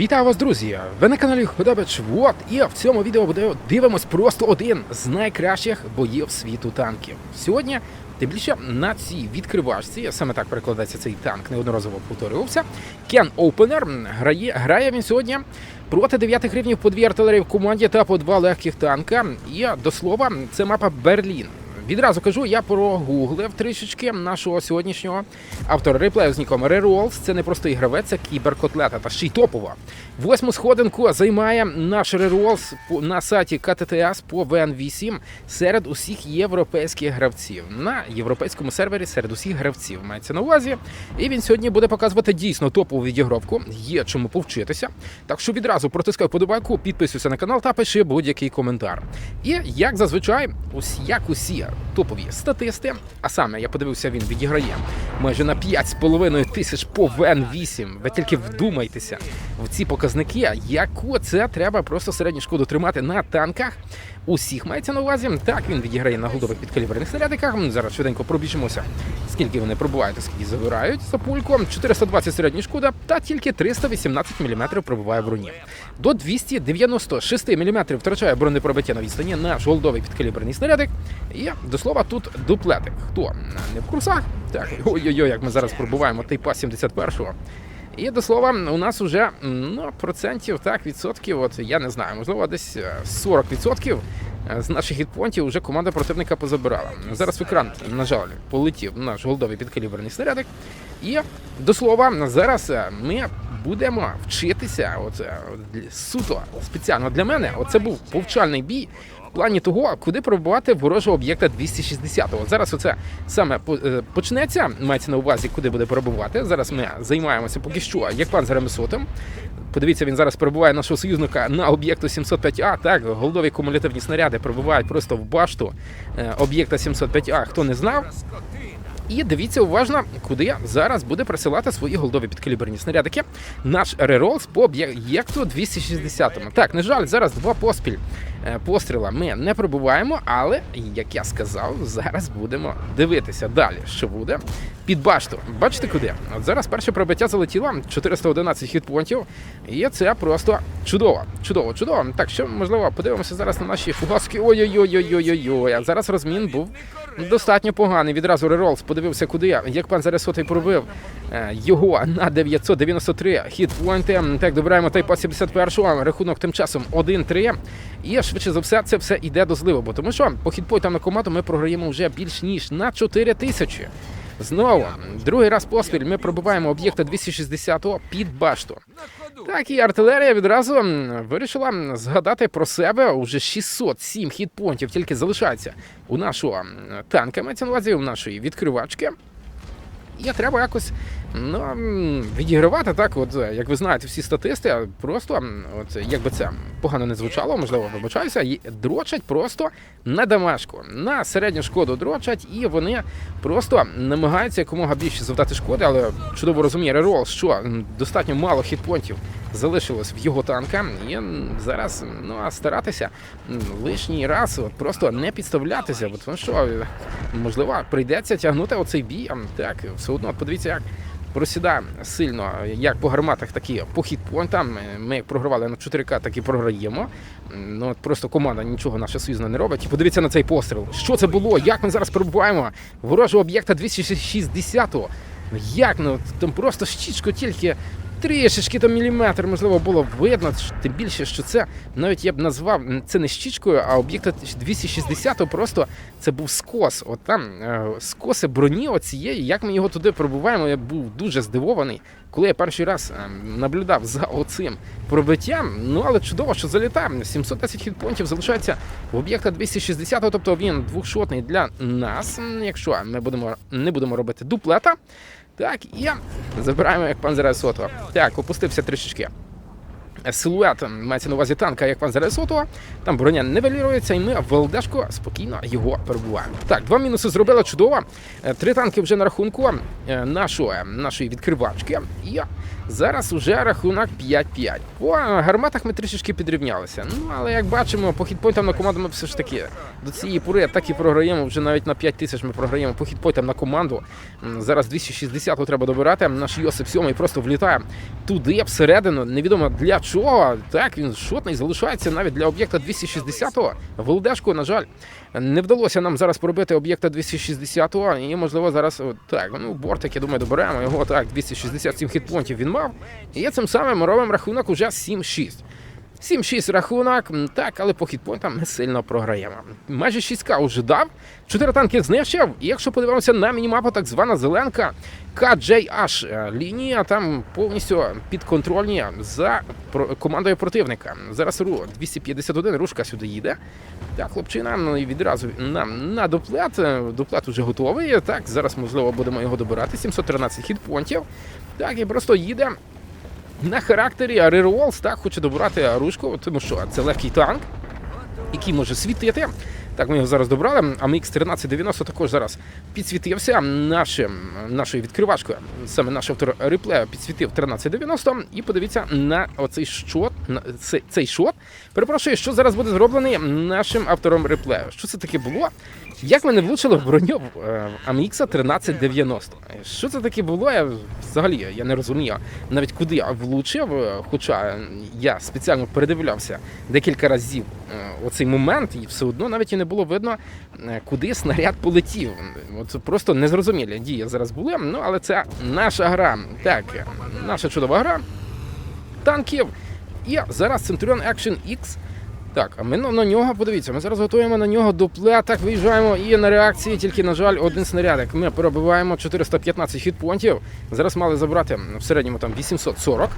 Вітаю вас, друзі! Ви на каналі Ходобич Вот, і в цьому відео дивимось просто один з найкращих боїв світу танків. Сьогодні, тим більше на цій відкривачці, саме так перекладається цей танк, неодноразово повторювався. Кен Опенер грає, грає він сьогодні проти 9 гривнів по дві артилерії в команді та по два легких танка. І до слова, це мапа Берлін. Відразу кажу, я прогуглив трішечки нашого сьогоднішнього автора реплею з ніком Реролс. Це не просто ігравець, це кіберкотлета та ще й топова. Восьму сходинку займає наш Реролс на сайті КТТС по ВН8 серед усіх європейських гравців. На європейському сервері серед усіх гравців мається на увазі. І він сьогодні буде показувати дійсно топову відігровку. Є чому повчитися. Так що відразу протискай подобайку, підписуйся на канал та пиши будь-який коментар. І як зазвичай, ус як усі топові статисти, а саме я подивився, він відіграє майже на 5,5 тисяч по ВН8. Ви тільки вдумайтеся в ці показники, яку це треба просто середню шкоду тримати на танках. Усіх мається на увазі. Так він відіграє на голдових підкаліберних снарядиках. Зараз швиденько пробіжимося. Скільки вони пробувають, скільки забирають за пульку. 420 середня шкода, та тільки 318 мм пробуває броні. До 296 мм втрачає бронепробиття на відстані наш голдовий підкаліберний снарядик. І до слова, тут дуплетик. Хто не в курсах? Так, ой-ой-ой, як ми зараз пробуваємо тайпа 71-го. І до слова, у нас вже ну, процентів, так, відсотків, от я не знаю, можливо, десь е, 40% з наших хітпонтів вже команда противника позабирала. Зараз в екран, на жаль, полетів наш голдовий підкаліберний снарядик. І до слова, зараз е, ми будемо вчитися. От е, суто спеціально для мене. Оце був повчальний бій. Плані того, куди пробувати ворожого об'єкта 260-го. Зараз оце саме е, почнеться. Мається на увазі, куди буде перебувати. Зараз ми займаємося поки що як пан ремесотом. Подивіться, він зараз перебуває нашого союзника на об'єкту 705А. Так, голдові кумулятивні снаряди пробувають просто в башту е, об'єкта 705А. Хто не знав, і дивіться уважно, куди зараз буде присилати свої голдові підкаліберні снарядики. Наш реролс по об'єкту 260. Так, на жаль, зараз два поспіль е, постріла ми не пробуваємо, але як я сказав, зараз будемо дивитися далі, що буде під башту. Бачите куди? От зараз перше пробиття залетіло 411 хітпонтів, і це просто чудово. Чудово, чудово. Так, що можливо, подивимося зараз на наші фугаски. Ой-ой-ой-ой-ой-ой. А зараз розмін був достатньо поганий. Відразу Реролс подивився, куди як пан Заресотий пробив е, його на 993 хітпойнти. Так, добираємо тайпа 71-го. Рахунок тим часом 1-3. І швидше за все, це все йде до зливу, бо тому що по хітпойтам на команду ми програємо вже більш ніж на 4 тисячі. Знову другий раз поспіль ми пробиваємо об'єкта 260-го під башту. Так, і артилерія відразу вирішила згадати про себе. Уже 607 хітпонтів тільки залишається у нашого танка, мається увазі у нашої відкривачки. І треба якось ну, відігравати так, от е, як ви знаєте, всі статисти, просто от як це погано не звучало, можливо, вибачаюся, дрочать просто на дамашку, на середню шкоду дрочать, і вони просто намагаються якомога більше завдати шкоди, але чудово розуміє Рерол, що достатньо мало хітпонтів залишилось в його танка, і зараз ну а старатися лишній раз от просто не підставлятися, бо тому що е, можливо прийдеться тягнути оцей бій. Так, все одно подивіться, як просідає сильно, як по гарматах, так і по хітпойнтам. Е, Ми як програвали на 4К, так і програємо. Ну просто команда нічого наша союзна не робить. І подивіться на цей постріл. Що це було? Як ми зараз перебуваємо? Ворожого об'єкта 260-го. Ну як ну там просто щічко тільки трішечки там міліметр, можливо, було видно. Тим більше, що це навіть я б назвав це не щічкою, а об'єкта 260 просто це був скос. От там е, скоси броні оцієї. Як ми його туди пробуваємо, я був дуже здивований, коли я перший раз е, наблюдав за оцим пробиттям. Ну але чудово, що залітає. 710 хітпонтів залишається в об'єкта 260, тобто він двохшотний для нас. Якщо ми будемо не будемо робити дуплета. Так, є. забираємо як пан Сотова. Так, опустився трішечки. Силует мається на увазі танка, як пан Сотова. Там броня невелірується, і ми в ЛДшку спокійно його перебуваємо. Так, два мінуси зробила чудово. Е, Три танки вже на рахунку е, нашої, нашої відкривачки. І Зараз уже рахунок 5-5. По гарматах ми трішечки підрівнялися. Ну, але як бачимо, по хітпоінтам на команду ми все ж таки до цієї пори так і програємо. Вже навіть на 5 тисяч ми програємо по хітпоінтам на команду. Зараз 260 треба добирати. Наш Йосип 7 просто влітає туди, всередину. Невідомо для чого. Так, він шотний залишається навіть для об'єкта 260-го. Володешку, на жаль, не вдалося нам зараз пробити об'єкта 260-го. І, можливо, зараз так, ну, бортик, я думаю, доберемо його. Так, 267 хітпонтів він мав. І цим самим робимо рахунок уже 7-6. 7-6 рахунок, так, але по хітпойнтам ми сильно програємо. Майже 6К вже дав, 4 танки знищив. І якщо подивимося на мінімапу, так звана зеленка KJH е, лінія там повністю підконтрольні за командою противника. Зараз РУ 251, рушка сюди їде. Так, хлопчина, ну відразу нам на доплет. Е, Доплет уже готовий. Так, зараз можливо будемо його добирати. 713 хітпонтів. Так, і просто їде на характері Реролс так хоче добрати рушку, тому що це легкий танк, який може світити. Так, ми його зараз добрали. А MX 1390 також зараз підсвітився нашим, нашою відкривачкою. Саме наш автор реплею підсвітив 1390. І подивіться на оцей шот, на цей шот. Перепрошую, що зараз буде зроблений нашим автором реплею. Що це таке було? Як ми не влучили в броню е, AMX 1390? Що це таке було? Я взагалі я не розумію навіть куди я влучив. е, Хоча я спеціально передивлявся декілька разів е, оцей момент, і все одно навіть і не було видно, куди снаряд полетів. От просто незрозумілі дії зараз були. Ну але це наша гра. Так, наша чудова гра танків. І зараз Centurion Action X. Так, а ми на, нього подивіться. Ми зараз готуємо на нього дуплет, так виїжджаємо і на реакції тільки, на жаль, один снарядик. Ми перебиваємо 415 хітпонтів. Зараз мали забрати в середньому там 840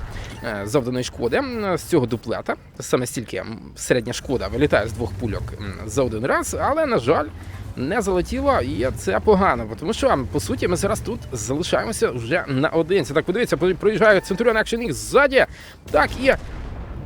е, завданої шкоди з цього дуплета. Саме стільки середня шкода вилітає з двох пульок за один раз, але на жаль. Не залетіло, і це погано, бо тому що по суті ми зараз тут залишаємося вже наодинці. Так, подивіться, проїжджає Centurion Action X ззаді. Так, і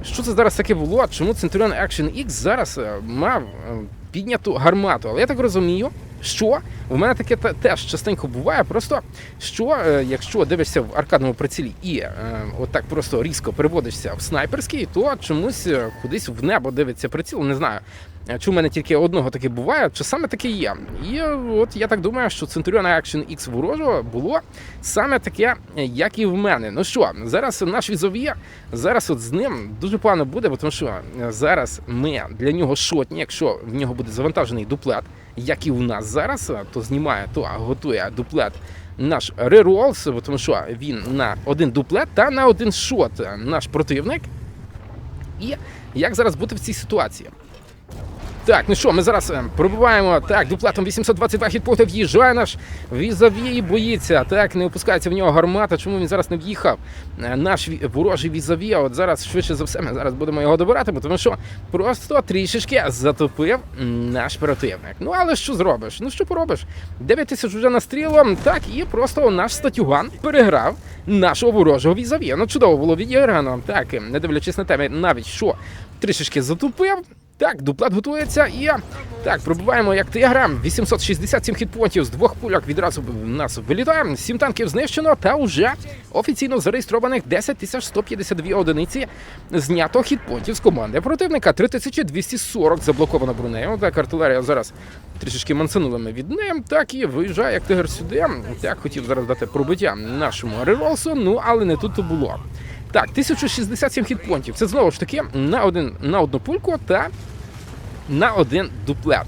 що це зараз таке було? Чому Centurion Action X зараз е, мав е, підняту гармату? Але я так розумію, що в мене таке те- теж частенько буває. Просто що е, якщо дивишся в аркадному прицілі і е, отак просто різко переводишся в снайперський, то чомусь е, кудись в небо дивиться приціл. Не знаю. е, Чи в мене тільки одного таке буває, чи саме таке є. І от я так думаю, що Centurion Action X ворожого було саме таке, як і в мене. Ну що, зараз наш візові, зараз от з ним дуже погано буде, бо тому що зараз ми для нього шотні, якщо в нього буде завантажений дуплет, як і у нас зараз, то знімає, то готує дуплет. Наш реролс, тому що він на один дуплет та на один шот наш противник. І як зараз бути в цій ситуації? Так, ну що, ми зараз е, пробиваємо так, дуплетом 822 хітпоінти в'їжджає наш візаві і боїться. Так, не опускається в нього гармата. Чому він зараз не в'їхав? Е, Наш ворожий візаві, от зараз швидше за все, ми зараз будемо його добирати, бо тому що просто трішечки затопив наш противник. Ну але що зробиш? Ну що поробиш? 9 тисяч вже настрілом, так, і просто наш статюган переграв нашого ворожого візаві. Ну чудово було відіграно. Так, е, не дивлячись на те, навіть що трішечки затупив. Так, дуплет готується і так, пробуваємо як тигра. 867 хітпонтів з двох пульок відразу в нас вилітає. Сім танків знищено, та вже офіційно зареєстрованих 10 тисяч 152 одиниці знято хітпонтів з команди противника. 3240 заблоковано бронею. Так, артилерія зараз трішечки мансанула ми від неї. Так і виїжджає як тигр сюди. Так, хотів зараз дати пробиття нашому реролсу, ну але не тут то було. Так, 1067 хітпонтів. Це знову ж таки на один на одну пульку та на один дуплет.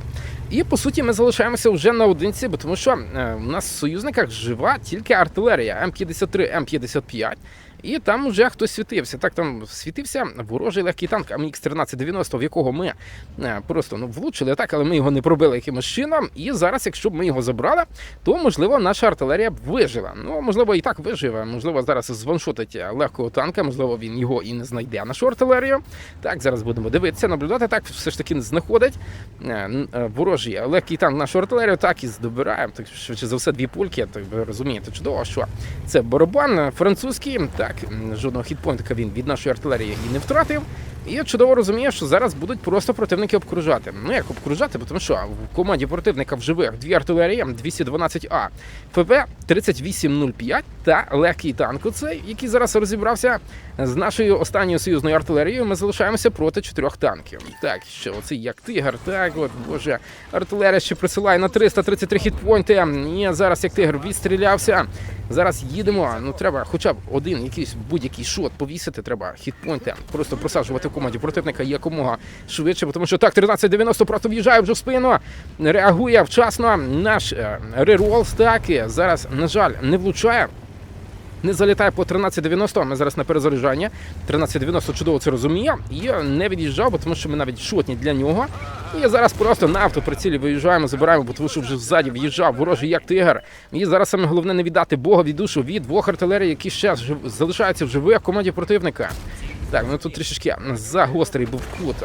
І по суті ми залишаємося вже наодинці, бо тому що е, у нас в союзниках жива тільки артилерія М53, М55. І там вже хтось світився. Так там світився ворожий легкий танк АМХ 1390, в якого ми е, просто ну, влучили так, але ми його не пробили якимось чином. І зараз, якщо б ми його забрали, то можливо наша артилерія б вижила. Ну можливо, і так виживе. Можливо, зараз званшотить легкого танка, можливо, він його і не знайде нашу артилерію. Так, зараз будемо дивитися, наблюдати. Так, все ж таки знаходить е, е, ворожий легкий танк нашу артилерію, так і здобираємо. Так швидше за все, дві пульки. Так ви розумієте, чудово, що це барабан французький. Так, м, жодного хітпойнтика він від нашої артилерії і не втратив. І я чудово розумію, що зараз будуть просто противники обкружати. Ну як обкружати, бо тому що в команді противника в живих дві артилерії 212А, ФП 3805 та легкий танк. Оцей, який зараз розібрався з нашою останньою союзною артилерією. Ми залишаємося проти чотирьох танків. Так, що оцей як тигр, так от боже, артилерія ще присилає на 333 хітпойнти. І зараз як тигр відстрілявся. Зараз їдемо. Ну треба хоча б один якийсь будь-який шот повісити. Треба хітпойнти. Просто просаджувати команді противника якомога швидше, тому що так 1390 просто в'їжджає вже в спину. Реагує вчасно. Наш реролс так і зараз, на жаль, не влучає. Не залітає по 13.90, ми зараз на перезаряджання. 13.90 чудово це розуміє. І не від'їжджав, тому що ми навіть шотні для нього. І зараз просто на автоприцілі виїжджаємо, забираємо, бо тому що вже ззаді в'їжджав ворожий як тигр. І зараз саме головне не віддати Богові душу від двох артилерій, які ще залишаються в живих команді противника. Так, ну тут трішечки загострий був кут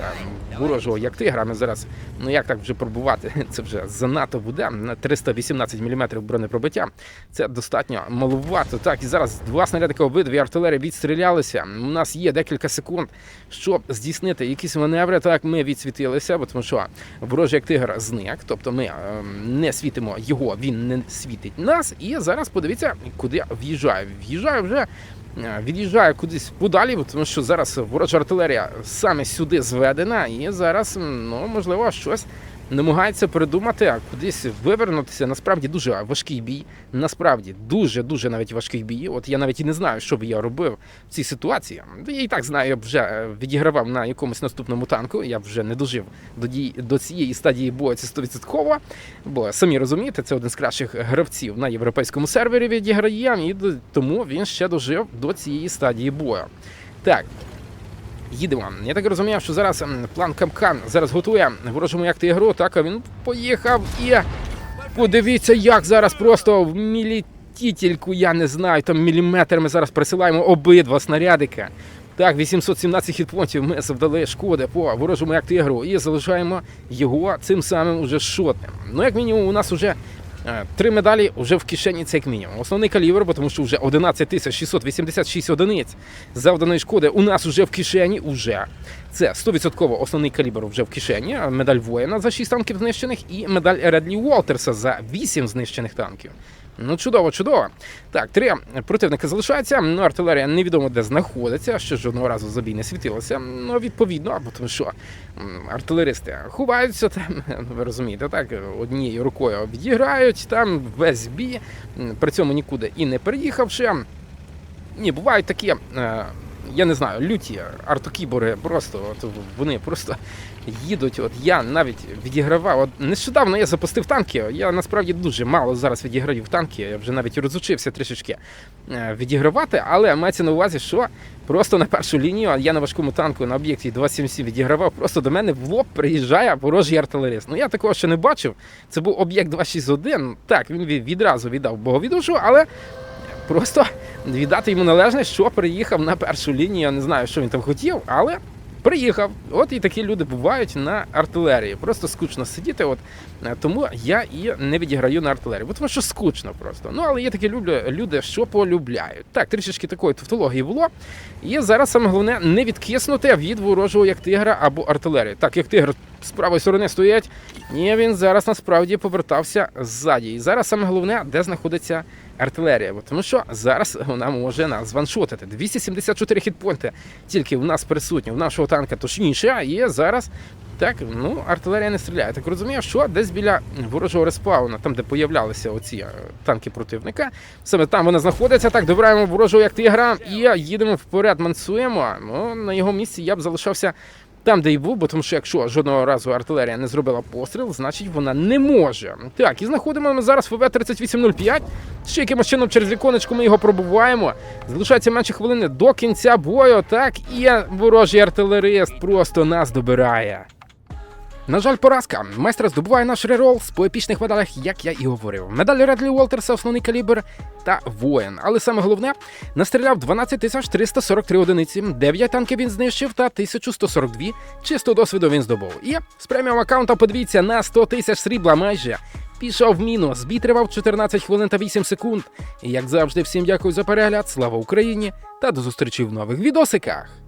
ворожого як тигра. Ми зараз, ну як так вже пробувати? Це вже занадто буде на 318 мм бронепробиття. Це достатньо малувато. Так, і зараз два снарядика обидві артилерії відстрілялися. У нас є декілька секунд, щоб здійснити якісь маневри. Так, ми відсвітилися, бо тому що ворожий як тигр зник. Тобто ми ем, не світимо його, він не світить нас. І зараз подивіться, куди в'їжджає. В'їжджає вже від'їжджає кудись подалі, тому що зараз ворожа артилерія саме сюди зведена, і зараз, ну можливо, щось намагається придумати, а кудись вивернутися. Насправді дуже важкий бій. Насправді дуже дуже навіть важкий бій. От я навіть і не знаю, що б я робив в цій ситуації. Я і так знаю, я б вже е, відігравав на якомусь наступному танку. Я б вже не дожив до дій до цієї стадії бою. Це 100%. Бо самі розумієте, це один з кращих гравців на європейському сервері відіграє, і тому він ще дожив до цієї стадії бою. Так. Їдемо. Я так розумію, що зараз план Капкан зараз готує ворожому як ігру. Так, а він поїхав і подивіться, як зараз просто в мілітітельку, я не знаю, там міліметр ми зараз присилаємо обидва снарядика. Так, 817 хітпонтів ми завдали шкоди по ворожому як ігру і залишаємо його цим самим уже шотним. Ну, як мінімум, у нас вже Е, Три медалі вже в кишені це як мінімум. Основний калібр, тому що вже 11 тисяч 686 одиниць завданої шкоди у нас вже в кишені. Уже це 100% основний калібр вже в кишені. Медаль воїна за 6 танків знищених і медаль Редлі Уолтерса за 8 знищених танків. Ну, чудово, чудово. Так, три противники залишаються. Ну, артилерія невідомо де знаходиться, ще жодного разу забій не світилося. Ну, відповідно, бо тому що артилеристи ховаються там, ну, ви розумієте, так, однією рукою відіграють там весь бій, при цьому нікуди і не переїхавши. Ні, бувають такі, е, я не знаю, люті артокібори просто, от вони просто їдуть. От я навіть відігравав. От нещодавно я запустив танки. Я насправді дуже мало зараз відіграю в танки. Я вже навіть розучився трішечки е, відігравати, але мається на увазі, що просто на першу лінію я на важкому танку на об'єкті 277 відігравав. Просто до мене в лоб приїжджає ворожий артилерист. Ну я такого ще не бачив. Це був об'єкт 261. Так, він відразу віддав богові душу, але. Просто віддати йому належне, що приїхав на першу лінію. Я не знаю, що він там хотів, але приїхав. От і такі люди бувають на артилерії. Просто скучно сидіти. От е, тому я і не відіграю на артилерії, бо тому що скучно просто. Ну але є такі люди, що полюбляють. Так, трішечки такої тавтології було. І зараз саме головне не відкиснути від ворожого як тигра або артилерії. Так, як тигр з правої сторони стоять, і він зараз насправді повертався ззаді. І зараз саме головне, де знаходиться артилерія, тому що зараз вона може нас званшотити. 274 хітпойнти тільки в нас присутні, в нашого танка точніше, і зараз. Так, ну артилерія не стріляє. Так розумію, що десь біля ворожого респауна, там де появлялися оці е, танки противника, саме там вона знаходиться. Так, добираємо ворожого як тигра і їдемо вперед, мансуємо. Ну, на його місці я б залишався там, де й був, бо тому що якщо жодного разу артилерія не зробила постріл, значить вона не може. Так, і знаходимо ми зараз ФВ 3805. Ще якимось чином через віконечко ми його пробуваємо. Залишається менше хвилини до кінця бою. Так, і ворожий артилерист просто нас добирає. На жаль, поразка. Майстер здобуває наш рерол з по епічних медалях, як я і говорив. Медаль Редлі Уолтерса, основний калібр та воїн. Але саме головне, настріляв 12 тисяч 343 одиниці, 9 танків він знищив та 1142 чисто досвіду він здобув. І з преміум аккаунта подивіться на 100 тисяч срібла майже. Пішов мінус, бій тривав 14 хвилин та 8 секунд. І як завжди, всім дякую за перегляд, слава Україні та до зустрічі в нових відосиках.